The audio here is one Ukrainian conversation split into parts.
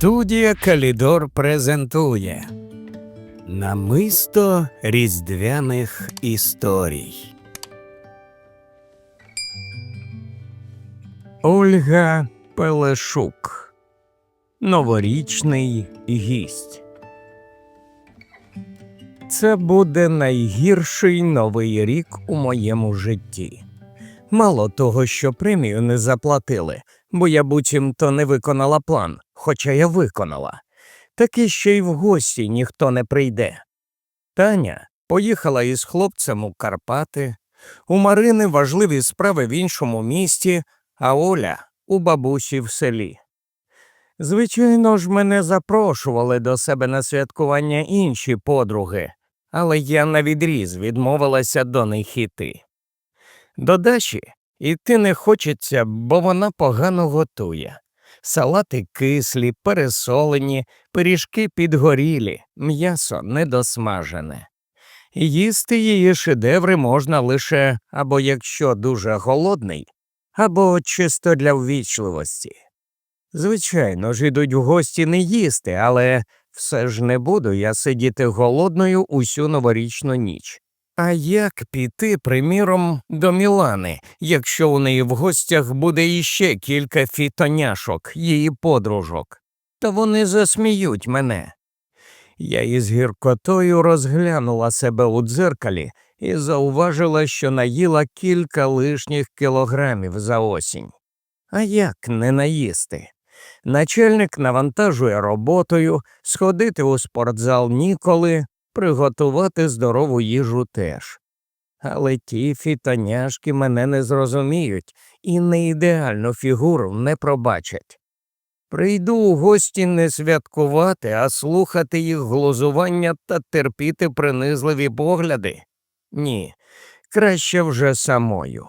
Студія Калідор презентує Намисто різдвяних історій. Ольга Пелешук. Новорічний гість. Це буде найгірший новий рік у моєму житті. Мало того, що премію не заплатили, бо я буцімто не виконала план, хоча я виконала. Так і ще й в гості ніхто не прийде. Таня поїхала із хлопцем у Карпати, у Марини важливі справи в іншому місті, а Оля у бабусі в селі. Звичайно ж, мене запрошували до себе на святкування інші подруги, але я навідріз відмовилася до них іти. До Даші іти не хочеться, бо вона погано готує. Салати кислі, пересолені, пиріжки підгорілі, м'ясо недосмажене. Їсти її шедеври можна лише або якщо дуже голодний, або чисто для ввічливості. Звичайно ж, ідуть в гості не їсти, але все ж не буду я сидіти голодною усю новорічну ніч. А як піти, приміром, до Мілани, якщо у неї в гостях буде іще кілька фітоняшок, її подружок? Та вони засміють мене. Я із гіркотою розглянула себе у дзеркалі і зауважила, що наїла кілька лишніх кілограмів за осінь. А як не наїсти? Начальник навантажує роботою, сходити у спортзал ніколи, приготувати здорову їжу теж. Але ті фітоняшки мене не зрозуміють і не ідеальну фігуру не пробачать. Прийду у гості не святкувати, а слухати їх глузування та терпіти принизливі погляди. Ні, краще вже самою.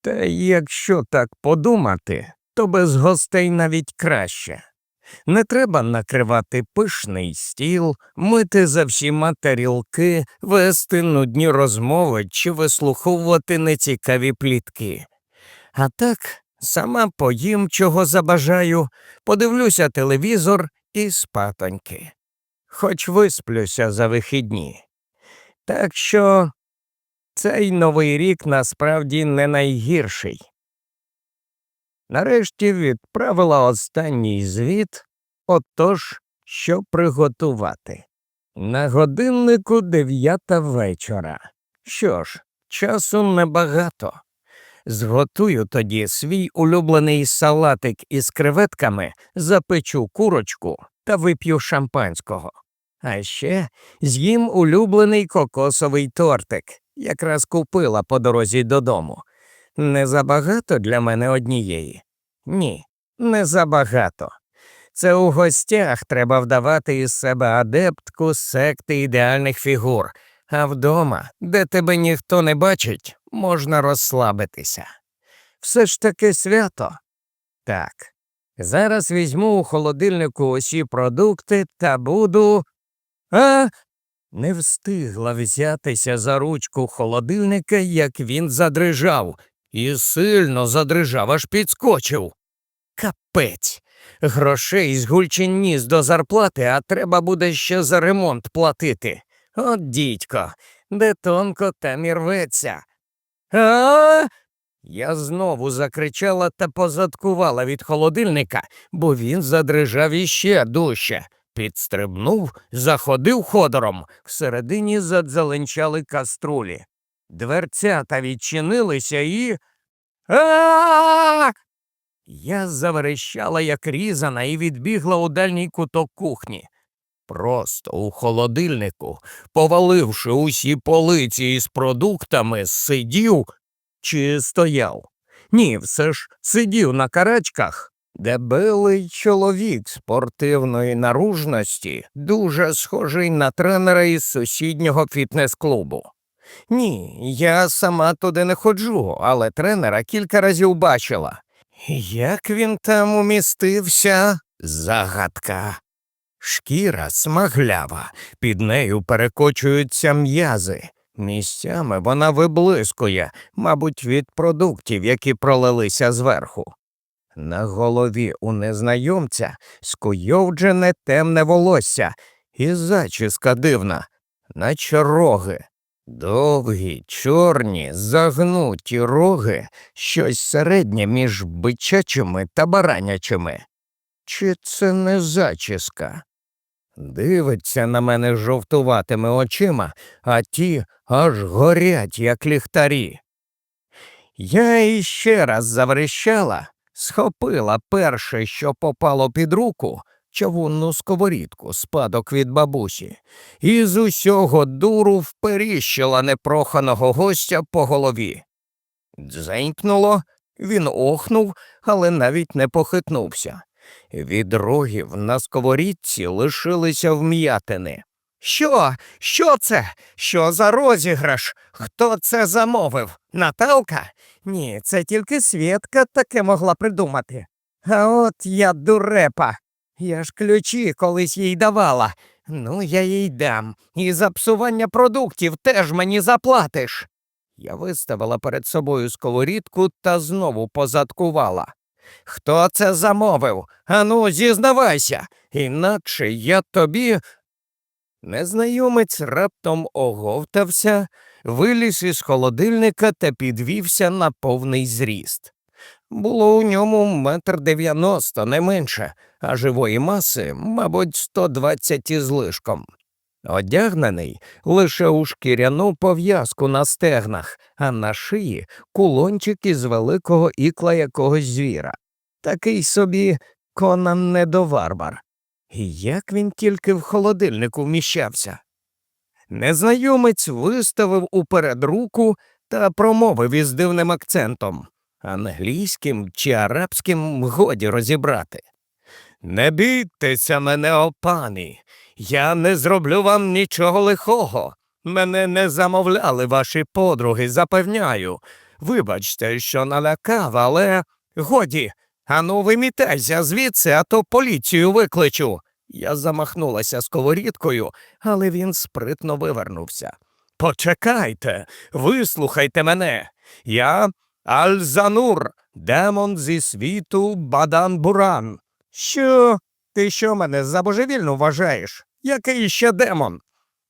Та якщо так подумати, то без гостей навіть краще. Не треба накривати пишний стіл, мити за всіма тарілки, вести нудні розмови чи вислуховувати нецікаві плітки. А так сама поїм, чого забажаю, подивлюся телевізор і спатоньки. Хоч висплюся за вихідні. Так що цей новий рік насправді не найгірший. Нарешті відправила останній звіт, отож, що приготувати. На годиннику дев'ята вечора. Що ж, часу небагато. Зготую тоді свій улюблений салатик із креветками, запечу курочку та вип'ю шампанського. А ще з'їм улюблений кокосовий тортик, якраз купила по дорозі додому. Не забагато для мене однієї? Ні, не забагато. Це у гостях треба вдавати із себе адептку секти ідеальних фігур, а вдома, де тебе ніхто не бачить, можна розслабитися. Все ж таки свято. Так. Зараз візьму у холодильнику усі продукти та буду. А. Не встигла взятися за ручку холодильника, як він задрижав, і сильно задрижав, аж підскочив. Капець. Грошей з гульчин ніс до зарплати, а треба буде ще за ремонт платити. От дідько, де тонко там і рветься. А. Я знову закричала та позадкувала від холодильника, бо він задрижав іще дужче. Підстрибнув, заходив ходором, всередині задзеленчали каструлі. Дверцята відчинилися і. а Я заверещала, як різана, і відбігла у дальній куток кухні. Просто у холодильнику, поваливши усі полиці із продуктами, сидів чи стояв. Ні, все ж сидів на карачках, дебелий чоловік спортивної наружності, дуже схожий на тренера із сусіднього фітнес-клубу. Ні, я сама туди не ходжу, але тренера кілька разів бачила. Як він там умістився? Загадка. Шкіра смаглява, під нею перекочуються м'язи. Місцями вона виблискує, мабуть, від продуктів, які пролилися зверху. На голові у незнайомця скуйовджене темне волосся і зачіска дивна, наче роги. Довгі, чорні, загнуті роги, щось середнє між бичачими та баранячими. Чи це не зачіска? Дивиться на мене жовтуватими очима, а ті аж горять, як ліхтарі. Я іще раз заверещала, схопила перше, що попало під руку, чавунну сковорідку, спадок від бабусі, і з усього дуру вперіщила непроханого гостя по голові. Дзенькнуло, він охнув, але навіть не похитнувся. Від рогів на сковорідці лишилися вм'ятини. Що? Що це? Що за розіграш? Хто це замовив? Наталка? Ні, це тільки Свєтка таке могла придумати. А от я дурепа. Я ж ключі колись їй давала. Ну, я їй дам. І за псування продуктів теж мені заплатиш. Я виставила перед собою сковорідку та знову позадкувала. Хто це замовив? Ану, зізнавайся, інакше я тобі. Незнайомець раптом оговтався, виліз із холодильника та підвівся на повний зріст. Було у ньому метр дев'яносто, не менше, а живої маси, мабуть, сто двадцять із лишком. Одягнений лише у шкіряну пов'язку на стегнах, а на шиї кулончик із великого ікла якогось звіра. Такий собі Конан недоварвар. І як він тільки в холодильнику вміщався. Незнайомець виставив уперед руку та промовив із дивним акцентом англійським чи арабським годі розібрати. Не бійтеся мене, о пані, я не зроблю вам нічого лихого. Мене не замовляли ваші подруги, запевняю. Вибачте, що налякав, але годі, ану вимітайся звідси, а то поліцію викличу. Я замахнулася сковорідкою, але він спритно вивернувся. Почекайте, вислухайте мене. Я Альзанур, демон зі світу Бадан Буран. Що? Ти що мене за божевільну вважаєш? Який ще демон?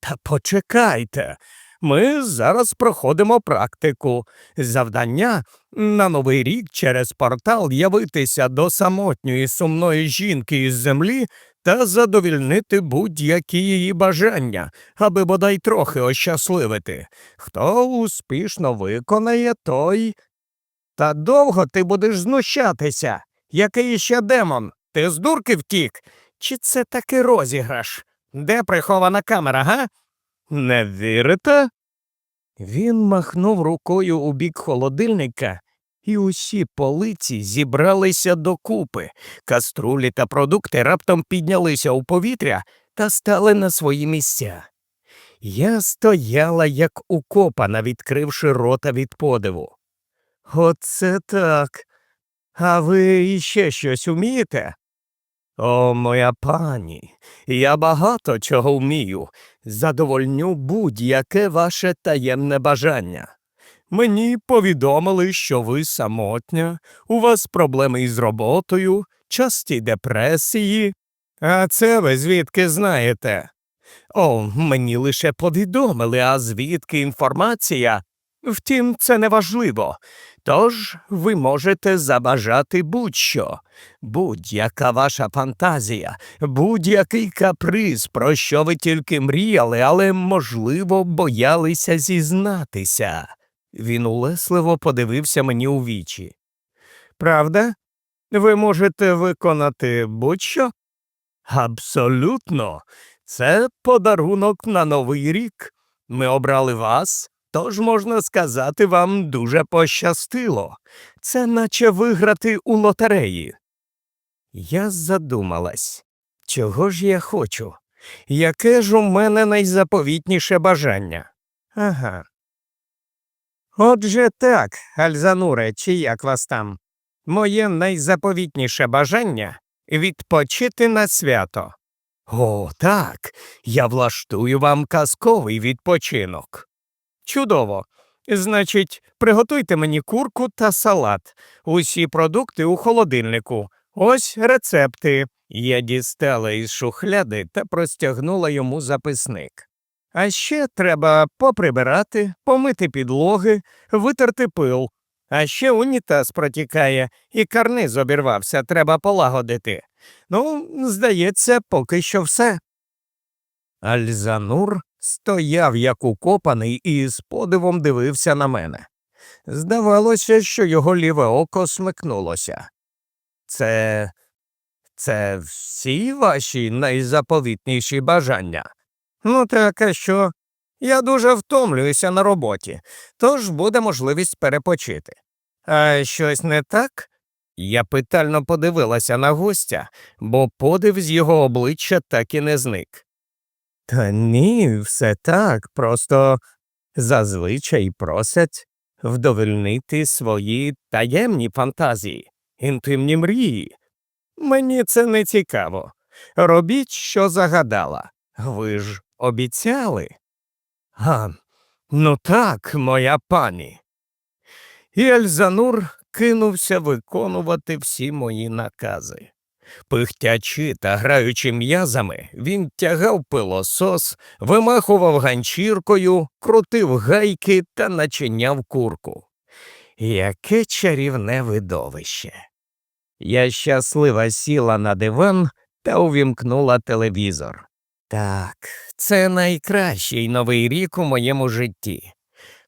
Та почекайте. Ми зараз проходимо практику. Завдання на новий рік через портал явитися до самотньої сумної жінки із землі та задовільнити будь-які її бажання, аби бодай трохи ощасливити. Хто успішно виконає, той. Та довго ти будеш знущатися. Який ще демон? Ти з дурки втік? Чи це таки розіграш? Де прихована камера, га? Не вірите? Він махнув рукою у бік холодильника, і усі полиці зібралися докупи. Каструлі та продукти раптом піднялися у повітря та стали на свої місця. Я стояла, як укопана, відкривши рота від подиву. Оце так. А ви іще щось умієте? О, моя пані, я багато чого вмію, задовольню будь-яке ваше таємне бажання. Мені повідомили, що ви самотня, у вас проблеми із роботою, часті депресії. А це ви звідки знаєте? О, мені лише повідомили, а звідки інформація? Втім, це не важливо. Тож ви можете забажати будь-що, будь-яка ваша фантазія, будь-який каприз, про що ви тільки мріяли, але, можливо, боялися зізнатися. Він улесливо подивився мені у вічі. Правда? Ви можете виконати будь-що? Абсолютно. Це подарунок на новий рік. Ми обрали вас, Тож, можна сказати, вам дуже пощастило. Це наче виграти у лотереї. Я задумалась, чого ж я хочу? Яке ж у мене найзаповітніше бажання? Ага. Отже так, Альзануре, чи як вас там? Моє найзаповітніше бажання відпочити на свято. О, так, я влаштую вам казковий відпочинок. Чудово. Значить, приготуйте мені курку та салат. Усі продукти у холодильнику. Ось рецепти. Я дістала із шухляди та простягнула йому записник. А ще треба поприбирати, помити підлоги, витерти пил. А ще унітаз протікає, і карниз обірвався, треба полагодити. Ну, здається, поки що все. Альзанур стояв як укопаний і з подивом дивився на мене. Здавалося, що його ліве око смикнулося. Це. це всі ваші найзаповітніші бажання. Ну, так, а що? Я дуже втомлююся на роботі, тож буде можливість перепочити. А щось не так? Я питально подивилася на гостя, бо подив з його обличчя так і не зник. Та ні, все так, просто зазвичай просять вдовольнити свої таємні фантазії, інтимні мрії. Мені це не цікаво. Робіть, що загадала. Ви ж обіцяли. А, ну так, моя пані. І Ельзанур кинувся виконувати всі мої накази. Пихтячи та граючи м'язами, він тягав пилосос, вимахував ганчіркою, крутив гайки та начиняв курку. Яке чарівне видовище. Я щаслива сіла на диван та увімкнула телевізор. Так, це найкращий новий рік у моєму житті.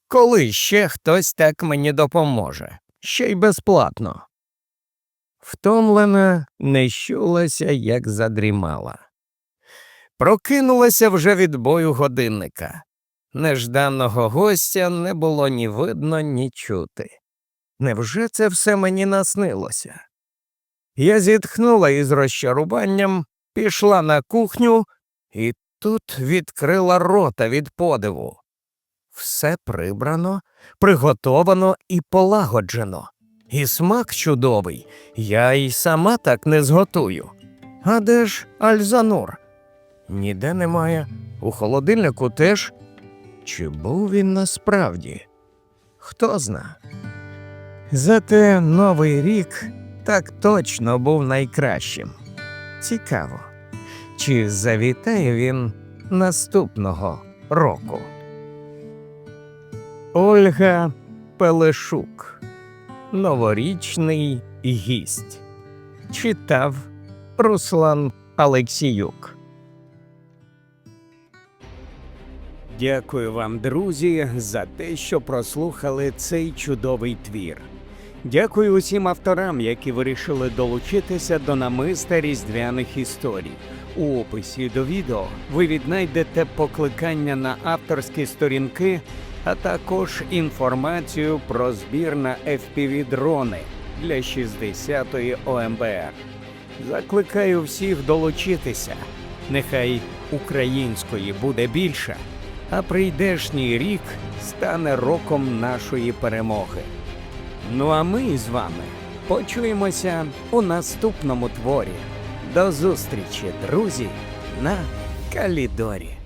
Коли ще хтось так мені допоможе, ще й безплатно. Втомлена, не щулася, як задрімала. Прокинулася вже від бою годинника. Нежданого гостя не було ні видно, ні чути. Невже це все мені наснилося? Я зітхнула із розчаруванням, пішла на кухню і тут відкрила рота від подиву. Все прибрано, приготовано і полагоджено. І смак чудовий, я й сама так не зготую. А де ж Альзанур? Ніде немає, у холодильнику теж. Чи був він насправді? Хто зна. Зате новий рік так точно був найкращим. Цікаво, чи завітає він наступного року. Ольга Пелешук. Новорічний гість. Читав Руслан Алексіюк. Дякую вам, друзі, за те, що прослухали цей чудовий твір. Дякую усім авторам, які вирішили долучитися до намиста різдвяних історій. У описі до відео ви віднайдете покликання на авторські сторінки, а також інформацію про збір на FPV-дрони для 60-ї ОМБР. Закликаю всіх долучитися. Нехай української буде більше, а прийдешній рік стане роком нашої перемоги. Ну а ми з вами почуємося у наступному творі. До зустрічі, друзі, на Калідорі.